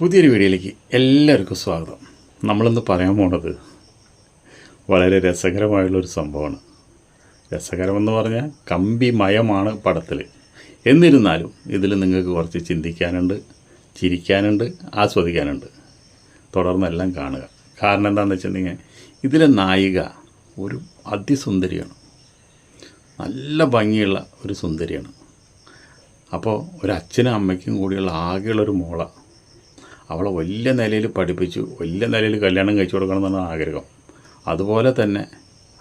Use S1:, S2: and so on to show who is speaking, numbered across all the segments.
S1: പുതിയൊരു വീഡിയോയിലേക്ക് എല്ലാവർക്കും സ്വാഗതം. നമ്മളിന്ന് പറയാൻ പോണത് വളരെ രസകരമായുള്ളൊരു സംഭവമാണ്. രസകരമെന്ന് പറഞ്ഞാൽ കമ്പി മയമാണ് പടത്തിൽ എന്നിരുന്നാലും ഇതിൽ നിങ്ങൾക്ക് കുറച്ച് ചിന്തിക്കാനുണ്ട് ചിരിക്കാനുണ്ട് ആസ്വദിക്കാനുണ്ട്. തുടർന്നെല്ലാം കാണുക. കാരണം എന്താണെന്ന് വെച്ചിട്ടുണ്ടെങ്കിൽ ഇതിലെ നായിക ഒരു അതിസുന്ദരിയാണ്. നല്ല ഭംഗിയുള്ള ഒരു സുന്ദരിയാണ്. അപ്പോൾ ഒരു അച്ഛനും അമ്മയ്ക്കും കൂടിയുള്ള ആകെയുള്ളൊരു മോളാണ് മോള. അവളെ വലിയ നിലയിൽ പഠിപ്പിച്ചു വലിയ നിലയിൽ കല്യാണം കഴിച്ചു കൊടുക്കണം എന്നാണ് ആഗ്രഹം. അതുപോലെ തന്നെ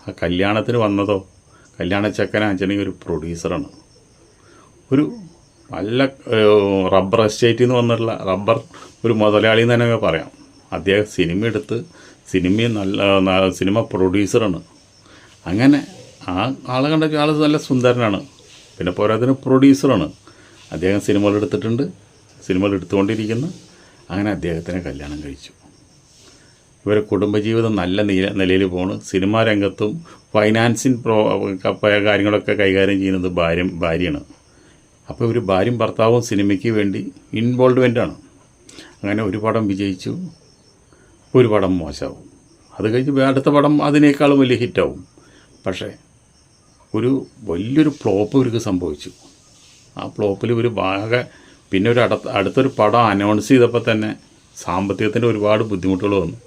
S1: ആ കല്യാണത്തിന് വന്നതോ കല്യാണ ചെക്കനെ അച്ഛനെങ്കിൽ ഒരു പ്രൊഡ്യൂസറാണ് ഒരു നല്ല റബ്ബർ എസ്റ്റേറ്റിൽ നിന്ന് വന്നിട്ടുള്ള റബ്ബർ ഒരു മുതലാളി എന്ന് തന്നെ പറയാം. അദ്ദേഹം സിനിമ എടുത്ത് സിനിമയും നല്ല സിനിമ പ്രൊഡ്യൂസറാണ് അങ്ങനെ ആ ആളെ കണ്ട ആൾ നല്ല സുന്ദരനാണ്. പിന്നെ പോരാത്തിന് പ്രൊഡ്യൂസറാണ് അദ്ദേഹം സിനിമകൾ എടുത്തിട്ടുണ്ട്. സിനിമകൾ എടുത്തുകൊണ്ടിരിക്കുന്നു. അങ്ങനെ അദ്ദേഹത്തിനെ കല്യാണം കഴിച്ചു. ഇവരെ കുടുംബജീവിതം നല്ല നില നിലയിൽ പോണ്. സിനിമാ രംഗത്തും ഫൈനാൻസിങ് പ്രോ കാര്യങ്ങളൊക്കെ കൈകാര്യം ചെയ്യുന്നത് ഭാര്യ ഭാര്യയാണ്. അപ്പോൾ ഇവർ ഭാര്യയും ഭർത്താവും സിനിമയ്ക്ക് വേണ്ടി ഇൻവോൾവ്മെന്റ് ആണ് അങ്ങനെ ഒരു പടം വിജയിച്ചു. ഒരു പടം മോശമാവും. അത് കഴിഞ്ഞ് അടുത്ത പടം അതിനേക്കാളും വലിയ ഹിറ്റാവും. പക്ഷേ ഒരു വലിയൊരു ഫ്ലോപ്പ് ഇവർക്ക് സംഭവിച്ചു. ആ ഫ്ലോപ്പിൽ ഒരു ആകെ പിന്നെ ഒരു അടുത്ത അടുത്തൊരു പടം അനൗൺസ് ചെയ്തപ്പോൾ തന്നെ സാമ്പത്തികത്തിന്റെ ഒരുപാട് ബുദ്ധിമുട്ടുകൾ വന്നു.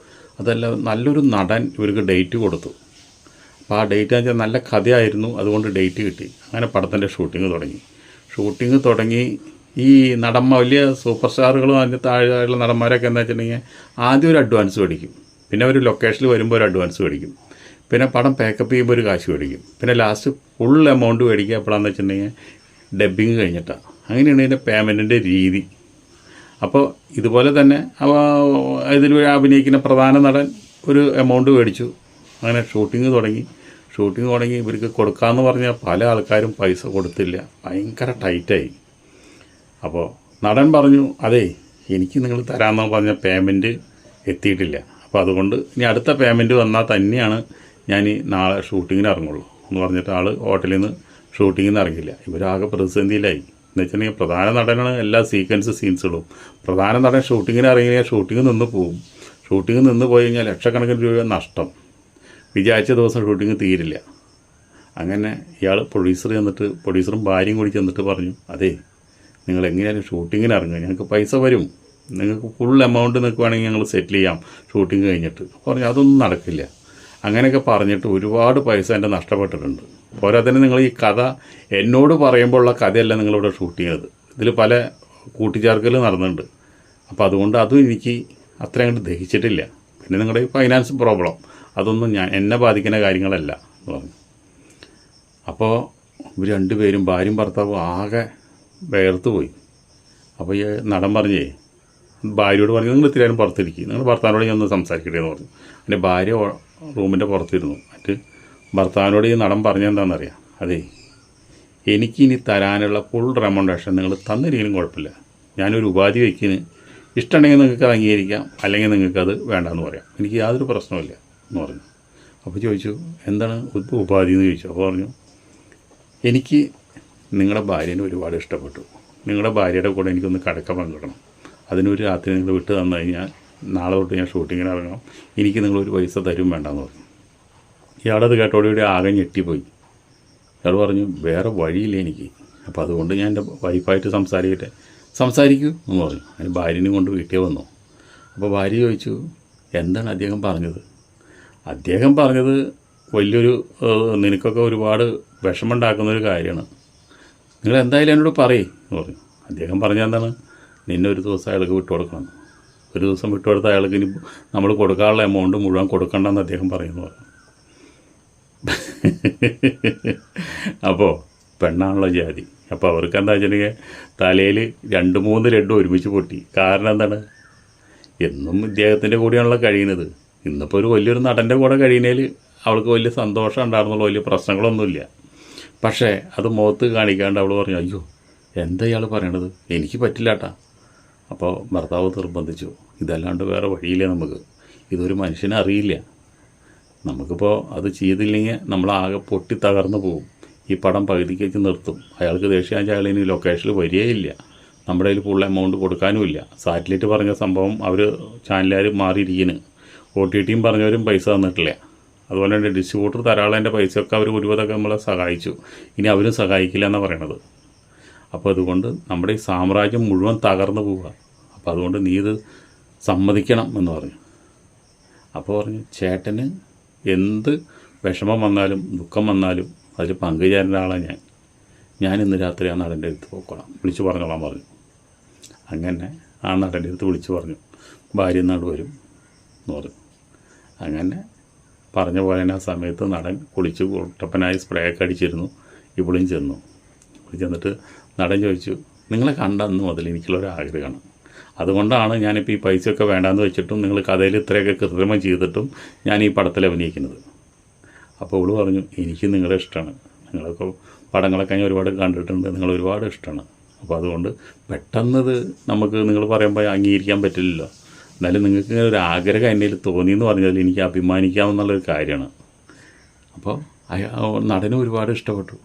S1: അതല്ല നല്ലൊരു നടൻ ഇവർക്ക് ഡേറ്റ് കൊടുത്തു. അപ്പോൾ ആ ഡേറ്റ് എന്ന് വെച്ചാൽ നല്ല കഥയായിരുന്നു അതുകൊണ്ട് ഡേറ്റ് കിട്ടി. അങ്ങനെ പടത്തിന്റെ ഷൂട്ടിംഗ് തുടങ്ങി. ഷൂട്ടിംഗ് തുടങ്ങി. ഈ നടന്മാർ വലിയ സൂപ്പർ സ്റ്റാറുകളും അതിന്റെ താഴെയുള്ള നടന്മാരൊക്കെ എന്താ വെച്ചിട്ടുണ്ടെങ്കിൽ ആദ്യം ഒരു അഡ്വാൻസ് മേടിക്കും. പിന്നെ ഒരു ലൊക്കേഷനിൽ വരുമ്പോൾ ഒരു അഡ്വാൻസ് മേടിക്കും. പിന്നെ പടം പാക്കപ്പ് ചെയ്യുമ്പോൾ ഒരു കാശ് മേടിക്കും. പിന്നെ ലാസ്റ്റ് ഫുൾ എമൗണ്ട് മേടിക്കുക എപ്പോഴാണെന്ന് വെച്ചിട്ടുണ്ടെങ്കിൽ ഡബ്ബിങ് കഴിഞ്ഞിട്ടാണ് അങ്ങനെയാണ് ഇതിന്റെ പേയ്മെന്റിന്റെ രീതി. അപ്പോൾ ഇതുപോലെ തന്നെ ഇതിൽ അഭിനയിക്കുന്ന പ്രധാന നടൻ ഒരു എമൗണ്ട് മേടിച്ചു. അങ്ങനെ ഷൂട്ടിംഗ് തുടങ്ങി. ഷൂട്ടിംഗ് തുടങ്ങി. ഇവർക്ക് കൊടുക്കാമെന്ന് പറഞ്ഞാൽ പല ആൾക്കാരും പൈസ കൊടുത്തില്ല. ഭയങ്കര ടൈറ്റായി അപ്പോൾ നടൻ പറഞ്ഞു അതെ എനിക്ക് നിങ്ങൾ തരാമെന്ന് പറഞ്ഞ പേയ്മെന്റ് എത്തിയിട്ടില്ല. അപ്പോൾ അതുകൊണ്ട് ഇനി അടുത്ത പേയ്മെന്റ് വന്നാൽ തന്നെയാണ് ഞാൻ നാളെ ഷൂട്ടിങ്ങിന് ഇറങ്ങുള്ളൂ. എന്ന് പറഞ്ഞിട്ട് ആൾ ഹോട്ടലിൽ നിന്ന് ഷൂട്ടിങ്ങിന് ഇറങ്ങില്ല ഇവരാകെ പ്രതിസന്ധിയിലായി. വെച്ചിട്ടുണ്ടെങ്കിൽ പ്രധാന നടനാണ് എല്ലാ സീക്വൻസ് സീൻസുകളും പ്രധാന നടൻ ഷൂട്ടിങ്ങിന് ഇറങ്ങിയാൽ ഷൂട്ടിങ് നിന്ന് പോകും. ഷൂട്ടിങ് നിന്ന് പോയി കഴിഞ്ഞാൽ ലക്ഷക്കണക്കിന് രൂപ നഷ്ടം. വിചാരിച്ച ദിവസം ഷൂട്ടിങ് തീരില്ല. അങ്ങനെ ഇയാൾ പ്രൊഡ്യൂസർ ചെന്നിട്ട് പ്രൊഡ്യൂസറും ഭാര്യയും കൂടി ചെന്നിട്ട് പറഞ്ഞു അതെ നിങ്ങൾ എങ്ങനെയാലും ഷൂട്ടിങ്ങിന് ഇറങ്ങുക. ഞങ്ങൾക്ക് പൈസ വരും. നിങ്ങൾക്ക് ഫുൾ എമൗണ്ട് നിൽക്കുവാണെങ്കിൽ ഞങ്ങൾ സെറ്റിൽ ചെയ്യാം ഷൂട്ടിങ് കഴിഞ്ഞിട്ട്. പറഞ്ഞു അതൊന്നും നടക്കില്ല. അങ്ങനെയൊക്കെ പറഞ്ഞിട്ട് ഒരുപാട് പൈസ എന്റെ നഷ്ടപ്പെട്ടിട്ടുണ്ട്. പോരാത്തന്നെ നിങ്ങൾ ഈ കഥ എന്നോട് പറയുമ്പോഴുള്ള കഥയല്ല നിങ്ങളിവിടെ ഷൂട്ട് ചെയ്തത് ഇതിൽ പല കൂട്ടിച്ചേർക്കൽ നടന്നിട്ടുണ്ട്. അപ്പോൾ അതുകൊണ്ട് അതും എനിക്ക് അത്ര അങ്ങോട്ട് ദഹിച്ചിട്ടില്ല. പിന്നെ നിങ്ങളുടെ ഫൈനാൻസ് പ്രോബ്ലം അതൊന്നും ഞാൻ എന്നെ ബാധിക്കുന്ന കാര്യങ്ങളല്ല എന്ന് പറഞ്ഞു. അപ്പോൾ ഇവർ രണ്ടുപേരും ഭാര്യയും ഭർത്താവും ആകെ വേർത്ത് പോയി. അപ്പോൾ ഈ നടൻ പറഞ്ഞേ ഭാര്യയോട് പറഞ്ഞു നിങ്ങൾ ഇത്തിരി പുറത്തിരിക്കും. നിങ്ങൾ ഭർത്താവിനോട് ഞാൻ ഒന്ന് സംസാരിക്കട്ടെ എന്ന് പറഞ്ഞു. എന്റെ ഭാര്യ റൂമിന്റെ പുറത്തിരുന്നു. എന്നിട്ട് ഭർത്താവിനോട് ഈ നടൻ പറഞ്ഞെന്താണെന്നറിയാം അതെ. എനിക്കിനി തരാനുള്ള ഫുൾ റെമൊണ്ടേഷൻ നിങ്ങൾ തന്നിരിക്കലും കുഴപ്പമില്ല. ഞാനൊരു ഉപാധി വയ്ക്കിന് ഇഷ്ടമുണ്ടെങ്കിൽ നിങ്ങൾക്ക് അത് അംഗീകരിക്കാം അല്ലെങ്കിൽ നിങ്ങൾക്കത് വേണ്ടാന്ന് പറയാം. എനിക്ക് യാതൊരു പ്രശ്നമില്ല എന്ന് പറഞ്ഞു. അപ്പോൾ ചോദിച്ചു എന്താണ് ഉപാധി എന്ന് ചോദിച്ചു? അപ്പോൾ പറഞ്ഞു എനിക്ക് നിങ്ങളുടെ ഭാര്യനെ ഒരുപാട് ഇഷ്ടപ്പെട്ടു. നിങ്ങളുടെ ഭാര്യയുടെ കൂടെ എനിക്കൊന്ന് കടക്ക പങ്കിടണം. അതിനൊരു രാത്രി നിങ്ങൾ വിട്ട് തന്നു കഴിഞ്ഞാൽ നാളെ തൊട്ട് ഞാൻ ഷൂട്ടിങ്ങിന് ഇറങ്ങണം. എനിക്ക് നിങ്ങളൊരു പൈസ തരും വേണ്ടെന്ന് പറഞ്ഞു. ഇയാളത് കേട്ടോടുകൂടി ആകെ ഞെട്ടിപ്പോയി. ഇയാൾ പറഞ്ഞു വേറെ വഴിയില്ല എനിക്ക്. അപ്പോൾ അതുകൊണ്ട് ഞാൻ എന്റെ വൈഫായിട്ട് സംസാരിക്കട്ടെ? സംസാരിക്കൂ എന്ന് പറഞ്ഞു. അതിന് ഭാര്യനെ കൊണ്ട് വീട്ടിൽ വന്നു? അപ്പോൾ ഭാര്യ ചോദിച്ചു എന്താണ് അദ്ദേഹം പറഞ്ഞത്? അദ്ദേഹം പറഞ്ഞത് വലിയൊരു നിനക്കൊക്കെ ഒരുപാട് വിഷമുണ്ടാക്കുന്ന ഒരു കാര്യമാണ്. നിങ്ങൾ എന്തായാലും എന്നോട് പറയേ എന്ന് പറഞ്ഞു. അദ്ദേഹം പറഞ്ഞ എന്താണ്? നിന്നെ ഒരു ദിവസം അയാൾക്ക് വിട്ടു കൊടുക്കണം. ഒരു ദിവസം വിട്ടു കൊടുത്ത അയാൾക്ക് ഇനി നമ്മൾ കൊടുക്കാനുള്ള എമൗണ്ട് മുഴുവൻ കൊടുക്കണ്ടെന്ന് അദ്ദേഹം പറയുന്നു പറഞ്ഞു. അപ്പോൾ പെണ്ണാണല്ലോ ജാതി. അപ്പോൾ അവർക്ക് എന്താ വെച്ചിട്ടുണ്ടെങ്കിൽ തലയിൽ രണ്ട് മൂന്ന് ലഡ്ഡു ഒരുമിച്ച് പൊട്ടി. കാരണം എന്താണ്? എന്നും ഇദ്ദേഹത്തിന്റെ കൂടെയാണല്ലോ കഴിയുന്നത്. ഇന്നിപ്പോൾ ഒരു വലിയൊരു നടന്റെ കൂടെ കഴിയുന്നതിൽ അവൾക്ക് വലിയ സന്തോഷം ഉണ്ടായിരുന്നുള്ളൂ വലിയ പ്രശ്നങ്ങളൊന്നുമില്ല. പക്ഷേ അത് മുഖത്ത് കാണിക്കാണ്ട് അവൾ പറഞ്ഞു അയ്യോ എന്താ ഇയാൾ പറയണത്? എനിക്ക് പറ്റില്ല കേട്ടാ അപ്പോൾ ഭർത്താവ് നിർബന്ധിച്ചു. ഇതല്ലാണ്ട് വേറെ വഴിയില്ല നമുക്ക്. ഇതൊരു മനുഷ്യനെ അറിയില്ല. നമുക്കിപ്പോൾ അത് ചെയ്തില്ലെങ്കിൽ നമ്മളാകെ പൊട്ടി തകർന്നു പോകും. ഈ പടം പകുതിക്ക് വെച്ച് നിർത്തും. അയാൾക്ക് ദേഷ്യം അയാൾ ഇനി ലൊക്കേഷനിൽ വരികയില്ല നമ്മുടെ കയ്യിൽ ഫുൾ എമൗണ്ട് കൊടുക്കാനുമില്ല സാറ്റലൈറ്റ് പറഞ്ഞ സംഭവം അവർ ചാനലുകാർ മാറിയിരിക്കുന്നു ഒ ടി ടിയും പറഞ്ഞവരും പൈസ തന്നിട്ടില്ല. അതുപോലെ തന്നെ ഡിസ്ട്രിബ്യൂട്ടർ തരാളേന്റെ പൈസയൊക്കെ അവർ ഒരുവിധമൊക്കെ നമ്മളെ സഹായിച്ചു. ഇനി അവരും സഹായിക്കില്ല എന്നാണ് പറയണത്. അപ്പോൾ അതുകൊണ്ട് നമ്മുടെ ഈ സാമ്രാജ്യം മുഴുവൻ തകർന്നു പോവുക. അപ്പോൾ അതുകൊണ്ട് നീ ഇത് സമ്മതിക്കണം എന്ന് പറഞ്ഞു. അപ്പോൾ പറഞ്ഞു ചേട്ടന് എന്ത് വിഷമം വന്നാലും ദുഃഖം വന്നാലും അതിൽ പങ്കുചേരുന്ന ആളാണ് ഞാൻ. ഞാൻ ഇന്ന് രാത്രി ആ നടന്റെ അടുത്ത് പോയിക്കോളാം. വിളിച്ചു പറഞ്ഞോളാം പറഞ്ഞു. അങ്ങനെ ആ നടന്റെ അടുത്ത് വിളിച്ചു പറഞ്ഞു. ഭാര്യ നാട് വരും എന്ന് പറഞ്ഞു. അങ്ങനെ പറഞ്ഞ പോലെ തന്നെ ആ സമയത്ത് നടൻ കുളിച്ച് കുട്ടപ്പനായി സ്പ്രേ ഒക്കെ അടിച്ചിരുന്നു. ഇവളും ചെന്നു. ചെന്നിട്ട് നടൻ ചോദിച്ചു നിങ്ങളെ കണ്ട അന്ന് മുതൽ എനിക്കുള്ളൊരു ആഗ്രഹമാണ് അതുകൊണ്ടാണ് ഞാനിപ്പോൾ ഈ പൈസയൊക്കെ വേണ്ടാന്ന് വെച്ചിട്ടും നിങ്ങൾ കഥയിൽ ഇത്രയൊക്കെ കൃത്രിമം ചെയ്തിട്ടും ഞാൻ ഈ പടത്തിൽ അഭിനയിക്കുന്നത്. അപ്പോൾ അവൾ പറഞ്ഞു എനിക്ക് നിങ്ങളെ ഇഷ്ടമാണ് നിങ്ങളൊക്കെ പടങ്ങളൊക്കെ ഞാൻ ഒരുപാട് കണ്ടിട്ടുണ്ട്. നിങ്ങൾ ഒരുപാട് ഇഷ്ടമാണ് അപ്പോൾ അതുകൊണ്ട് പെട്ടെന്നത് നമുക്ക് നിങ്ങൾ പറയുമ്പോൾ അംഗീകരിക്കാൻ പറ്റില്ലല്ലോ. എന്നാലും നിങ്ങൾക്ക് ഇങ്ങനെ ഒരു ആഗ്രഹം എന്റെ തോന്നി എന്ന് പറഞ്ഞാൽ എനിക്ക് അഭിമാനിക്കാമെന്നുള്ളൊരു കാര്യമാണ്. അപ്പോൾ നടനും ഒരുപാട് ഇഷ്ടപ്പെട്ടു.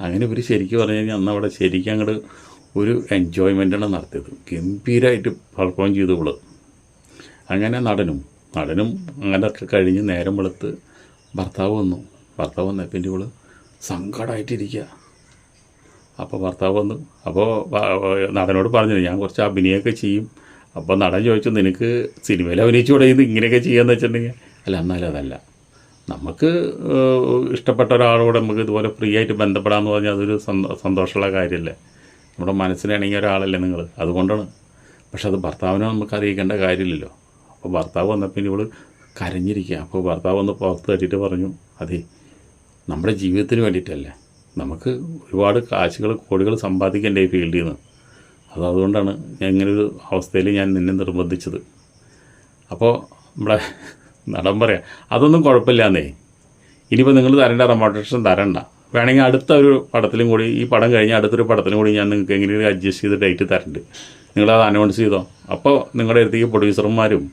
S1: അങ്ങനെ ഇവർ ശരിക്കും പറഞ്ഞു കഴിഞ്ഞാൽ അന്ന് അവിടെ ശരിക്കും അങ്ങോട്ട് ഒരു എൻജോയ്മെന്റാണ് നടത്തിയത്. ഗംഭീരമായിട്ട് പെർഫോം ചെയ്തു ഇവൾ. അങ്ങനെ നടനും നടനും അങ്ങനെയൊക്കെ കഴിഞ്ഞ് നേരം വെളുത്ത് ഭർത്താവ് വന്നു. ഭർത്താവ് വന്ന പിന്നെ ഇവൾ സങ്കടമായിട്ടിരിക്കുക അപ്പോൾ ഭർത്താവ് വന്നു. അപ്പോൾ നടനോട് പറഞ്ഞു ഞാൻ കുറച്ച് അഭിനയമൊക്കെ ചെയ്യും. അപ്പോൾ നടൻ ചോദിച്ചു നിനക്ക് സിനിമയിൽ അഭിനയിച്ചുകൂടെ ഇത് ഇങ്ങനെയൊക്കെ ചെയ്യാന്ന് വെച്ചിട്ടുണ്ടെങ്കിൽ? അല്ല എന്നാലും അതല്ല. നമുക്ക് ഇഷ്ടപ്പെട്ട ഒരാളോട് നമുക്ക് ഇതുപോലെ ഫ്രീ ആയിട്ട് ബന്ധപ്പെടാമെന്ന് പറഞ്ഞാൽ അതൊരു സന്തോ സന്തോഷമുള്ള കാര്യമല്ലേ? നമ്മുടെ മനസ്സിനിണങ്ങിയ ഒരാളല്ലേ നിങ്ങൾ. അതുകൊണ്ടാണ്. പക്ഷെ അത് ഭർത്താവിനെ നമുക്ക് അറിയിക്കേണ്ട കാര്യമില്ലല്ലോ. അപ്പോൾ ഭർത്താവ് വന്നപ്പോൾ ഇനി ഇവൾ കരഞ്ഞിരിക്കുക. അപ്പോൾ ഭർത്താവ് വന്ന് പുറത്ത് തട്ടിയിട്ട് പറഞ്ഞു അതെ നമ്മുടെ ജീവിതത്തിന് വേണ്ടിയിട്ടല്ലേ. നമുക്ക് ഒരുപാട് കാശുകൾ കോടികൾ സമ്പാദിക്കേണ്ട ഈ ഫീൽഡിൽ നിന്ന്. അത് അതുകൊണ്ടാണ് ഞാൻ ഇങ്ങനെ ഒരു അവസ്ഥയിൽ ഞാൻ നിന്നെ നിർബന്ധിച്ചത്. അപ്പോൾ നമ്മുടെ നടൻ പറയാം അതൊന്നും കുഴപ്പമില്ലാന്നേ. ഇനിയിപ്പോൾ നിങ്ങൾ തരേണ്ട റെമോട്ടേഷൻ തരണ്ട. വേണമെങ്കിൽ അടുത്ത ഒരു പടത്തിലും കൂടി ഈ പടം കഴിഞ്ഞ് അടുത്തൊരു പടത്തിലും കൂടി ഞാൻ നിങ്ങൾക്ക് എങ്ങനെയൊരു അഡ്ജസ്റ്റ് ചെയ്ത് ഡേറ്റ് തരണ്ട്. നിങ്ങളത് അനൗൺസ് ചെയ്തോ? അപ്പോൾ നിങ്ങളുടെ അടുത്തേക്ക് പ്രൊഡ്യൂസർമാരും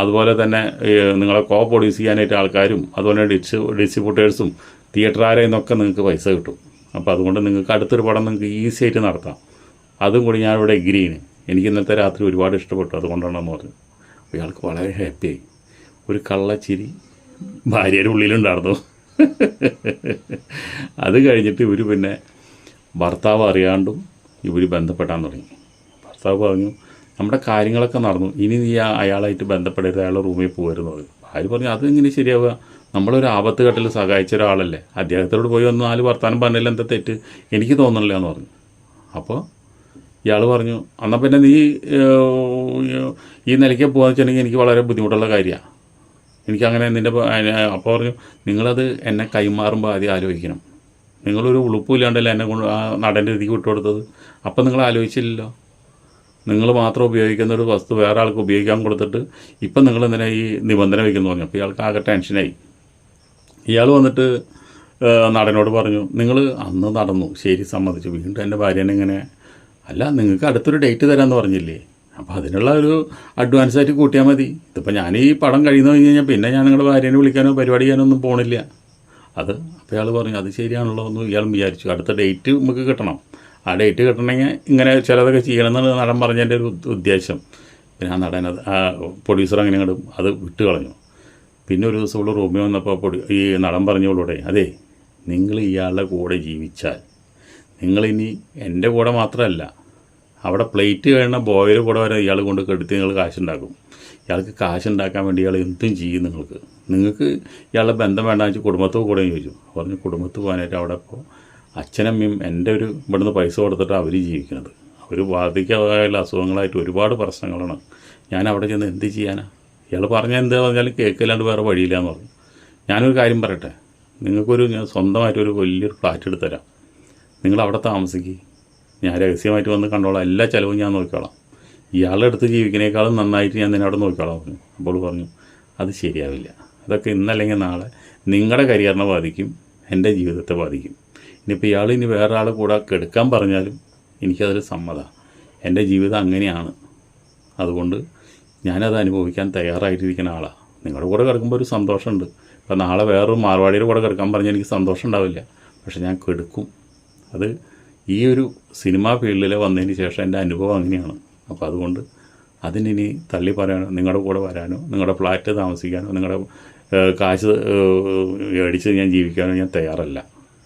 S1: അതുപോലെ തന്നെ നിങ്ങളെ കോ പ്രൊഡ്യൂസ് ചെയ്യാനായിട്ട് ആൾക്കാരും അതുപോലെ ഡിസ് ഡിസ്ട്രിബ്യൂട്ടേഴ്സും തിയേറ്ററുകാരെ നിന്നൊക്കെ നിങ്ങൾക്ക് പൈസ കിട്ടും. അപ്പോൾ അതുകൊണ്ട് നിങ്ങൾക്ക് അടുത്തൊരു പടം നിങ്ങൾക്ക് ഈസി ആയിട്ട് നടത്താം. അതും കൂടി ഞാൻ ഇവിടെ എഗ്രി ചെയ്യുന്നു എനിക്ക് ഇന്നത്തെ രാത്രി ഒരുപാട് ഇഷ്ടപ്പെട്ടു അതുകൊണ്ടാണെന്ന് പറഞ്ഞു. അപ്പോൾ ഇയാൾക്ക് വളരെ ഹാപ്പിയായി ഒരു കള്ളച്ചിരി ഭാര്യയുടെ ഉള്ളിലുണ്ടായിരുന്നു. അത് കഴിഞ്ഞിട്ട് ഇവർ പിന്നെ ഭർത്താവ് അറിയാണ്ടും ഇവർ ബന്ധപ്പെടാൻ തുടങ്ങി. ഭർത്താവ് പറഞ്ഞു നമ്മുടെ കാര്യങ്ങളൊക്കെ നടന്നു. ഇനി നീ അയാളായിട്ട് ബന്ധപ്പെടരുത്. അയാളുടെ റൂമിൽ പോകരുതെന്ന് പറഞ്ഞു ഭാര്യ പറഞ്ഞു അതെങ്ങനെ ശരിയാവുക? നമ്മളൊരു ആപത്ത് ഘട്ടത്തിൽ സഹായിച്ച ഒരാളല്ലേ. അദ്ദേഹത്തോട് പോയി വന്ന് നാല് വർത്താനം പറഞ്ഞില്ല. എന്താ തെറ്റ്? എനിക്ക് തോന്നണില്ല എന്ന് പറഞ്ഞു. അപ്പോൾ ഇയാൾ പറഞ്ഞു എന്നാൽ പിന്നെ നീ ഈ നിലയ്ക്ക് പോകാന്ന് വെച്ചിട്ടുണ്ടെങ്കിൽ എനിക്ക് വളരെ ബുദ്ധിമുട്ടുള്ള കാര്യമാണ് എനിക്കങ്ങനെ നിന്റെ അപ്പോൾ പറഞ്ഞു നിങ്ങളത് എന്നെ കൈമാറുമ്പോൾ ആദ്യം ആലോചിക്കണം. നിങ്ങളൊരു ഉളുപ്പില്ലാണ്ടല്ലേ എന്നെ കൊണ്ട് ആ നടന്റെ രീതിക്ക് വിട്ടുകൊടുത്തത്. അപ്പം നിങ്ങൾ ആലോചിച്ചില്ലല്ലോ. നിങ്ങൾ മാത്രം ഉപയോഗിക്കുന്ന ഒരു വസ്തു വേറെ ആൾക്ക് ഉപയോഗിക്കാൻ കൊടുത്തിട്ട് ഇപ്പം നിങ്ങൾ എന്തിനാ ഈ നിബന്ധന വയ്ക്കുന്നു പറഞ്ഞു. അപ്പോൾ ഇയാൾക്ക് ആകെ ടെൻഷനായി. ഇയാൾ വന്നിട്ട് നടനോട് പറഞ്ഞു നിങ്ങൾ അന്ന് നടന്നു ശരി സമ്മതിച്ചു. വീണ്ടും എന്റെ ഭാര്യനെ ഇങ്ങനെ അല്ല നിങ്ങൾക്ക് അടുത്തൊരു ഡേറ്റ് തരാമെന്ന് പറഞ്ഞില്ലേ? അപ്പോൾ അതിനുള്ള ഒരു അഡ്വാൻസ് ആയിട്ട് കൂട്ടിയാൽ മതി. ഇതിപ്പോൾ ഞാൻ ഈ പടം കഴിയുന്ന കഴിഞ്ഞ് കഴിഞ്ഞാൽ പിന്നെ ഞാൻ നിങ്ങളുടെ ഭാര്യനെ വിളിക്കാനോ പരിപാടി ചെയ്യാനോ ഒന്നും പോണില്ല. അത് അപ്പോൾ ഇയാൾ പറഞ്ഞു അത് ശരിയാണല്ലോ എന്ന് ഇയാൾ വിചാരിച്ചു. അടുത്ത ഡേറ്റ് നമുക്ക് കിട്ടണം. ആ ഡേറ്റ് കിട്ടണമെങ്കിൽ ഇങ്ങനെ ചിലതൊക്കെ ചെയ്യണമെന്നാണ് നടൻ പറഞ്ഞതിന്റെ ഒരു ഉദ്ദ- ഉദ്ദേശം. പിന്നെ ആ നടൻ അത് ആ പ്രൊഡ്യൂസർ അങ്ങനെ അങ്ങോട്ട് അത് വിട്ട് കളഞ്ഞു. പിന്നെ ഒരു ദിവസം ഉള്ള റൂമിൽ വന്നപ്പോൾ പൊടി ഈ നടൻ പറഞ്ഞോളൂടെ അതെ നിങ്ങൾ ഇയാളുടെ കൂടെ ജീവിച്ചാൽ നിങ്ങളിനി എന്റെ കൂടെ മാത്രമല്ല അവിടെ പ്ലേറ്റ് കഴിയുന്ന ബോയിൽ കൂടെ വരെ ഇയാൾ കൊണ്ട് കെടുത്തി നിങ്ങൾ കാശുണ്ടാക്കും. ഇയാൾക്ക് കാശുണ്ടാക്കാൻ വേണ്ടി ഇയാൾ എന്തും ചെയ്യും നിങ്ങൾക്ക്. നിങ്ങൾക്ക് ഇയാളെ ബന്ധം വേണ്ട വെച്ചാൽ കുടുംബത്തോ കൂടെ ചോദിച്ചു. പറഞ്ഞു കുടുംബത്ത് പോകാനായിട്ട് അവിടെ ഇപ്പോൾ അച്ഛനമ്മയും എന്റെ ഒരു ഇവിടുന്ന് പൈസ കൊടുത്തിട്ട് അവർ ജീവിക്കുന്നത്. അവർ ബാധിക്കാതായുള്ള അസുഖങ്ങളായിട്ട് ഒരുപാട് പ്രശ്നങ്ങളാണ്. ഞാൻ അവിടെ ചെന്ന് എന്ത് ചെയ്യാനാ? ഇയാൾ പറഞ്ഞാൽ എന്താ പറഞ്ഞാലും കേൾക്കില്ലാണ്ട് വേറെ വഴിയില്ല എന്ന് പറഞ്ഞു. ഞാനൊരു കാര്യം പറയട്ടെ. നിങ്ങൾക്കൊരു ഞാൻ സ്വന്തമായിട്ടൊരു വലിയൊരു ഫ്ലാറ്റ് എടുത്തുതരാം നിങ്ങൾ അവിടെ താമസിക്കുക ഞാൻ രഹസ്യമായിട്ട് വന്ന് കണ്ടോളാം. എല്ലാ ചിലവും ഞാൻ നോക്കിക്കോളാം. ഇയാളുടെ അടുത്ത് ജീവിക്കുന്നേക്കാളും നന്നായിട്ട് ഞാൻ നിന്നെ അവിടെ നോക്കിക്കോളാം പറഞ്ഞു. അപ്പോൾ പറഞ്ഞു അത് ശരിയാവില്ല. അതൊക്കെ ഇന്നല്ലെങ്കിൽ നാളെ നിങ്ങളുടെ കരിയറിനെ ബാധിക്കും എന്റെ ജീവിതത്തെ ബാധിക്കും. ഇനിയിപ്പോൾ ഇയാൾ ഇനി വേറെ ആൾ കൂടെ കെടുക്കാൻ പറഞ്ഞാലും എനിക്കതൊരു സമ്മതമാണ് എന്റെ ജീവിതം അങ്ങനെയാണ്. അതുകൊണ്ട് ഞാനത് അനുഭവിക്കാൻ തയ്യാറായിട്ടിരിക്കുന്ന ആളാണ് നിങ്ങളുടെ കൂടെ കിടക്കുമ്പോൾ ഒരു സന്തോഷമുണ്ട്. ഇപ്പം നാളെ വേറൊരു മാർവാടിയുടെ കൂടെ കിടക്കാൻ പറഞ്ഞാൽ എനിക്ക് സന്തോഷം ഉണ്ടാവില്ല. പക്ഷെ ഞാൻ കെടുക്കും. അത് ഈ ഒരു സിനിമാ ഫീൽഡിൽ വന്നതിന് ശേഷം എന്റെ അനുഭവം അങ്ങനെയാണ്. അപ്പോൾ അതുകൊണ്ട് അതിനിനി തള്ളി പറയാനോ നിങ്ങളുടെ കൂടെ വരാനോ നിങ്ങളുടെ ഫ്ലാറ്റ് താമസിക്കാനോ നിങ്ങളുടെ കാശ് അടിച്ച് ഞാൻ ജീവിക്കാനോ ഞാൻ തയ്യാറല്ല.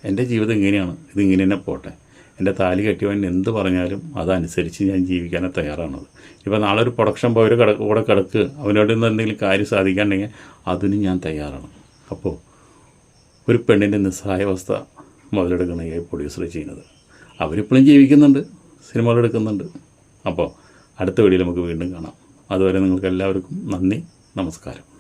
S1: എന്റെ ജീവിതം ഇങ്ങനെയാണ്. ഇത് ഇങ്ങനെ തന്നെ പോട്ടെ. എന്റെ താലി കെട്ടിയവൻ എന്ത് പറഞ്ഞാലും അതനുസരിച്ച് ഞാൻ ജീവിക്കാനേ തയ്യാറാണത്. ഇപ്പോൾ നാളെ ഒരു പ്രൊഡക്ഷൻ പോയൊരു കിട കൂടെ കിടക്ക്. അവനോട് നിന്ന് എന്തെങ്കിലും കാര്യം സാധിക്കാണ്ടെങ്കിൽ അതിനും ഞാൻ തയ്യാറാണ്. അപ്പോൾ ഒരു പെണ്ണിന്റെ നിസ്സഹായാവസ്ഥ മുതലെടുക്കുന്ന ഈ പ്രൊഡ്യൂസർ ചെയ്യുന്നത്. അവരിപ്പോഴും ജീവിക്കുന്നുണ്ട് സിനിമകൾ എടുക്കുന്നുണ്ട്. അപ്പോൾ അടുത്ത വീഡിയോയിൽ നമുക്ക് വീണ്ടും കാണാം. അതുവരെ നിങ്ങൾക്ക് എല്ലാവർക്കും നന്ദി നമസ്കാരം.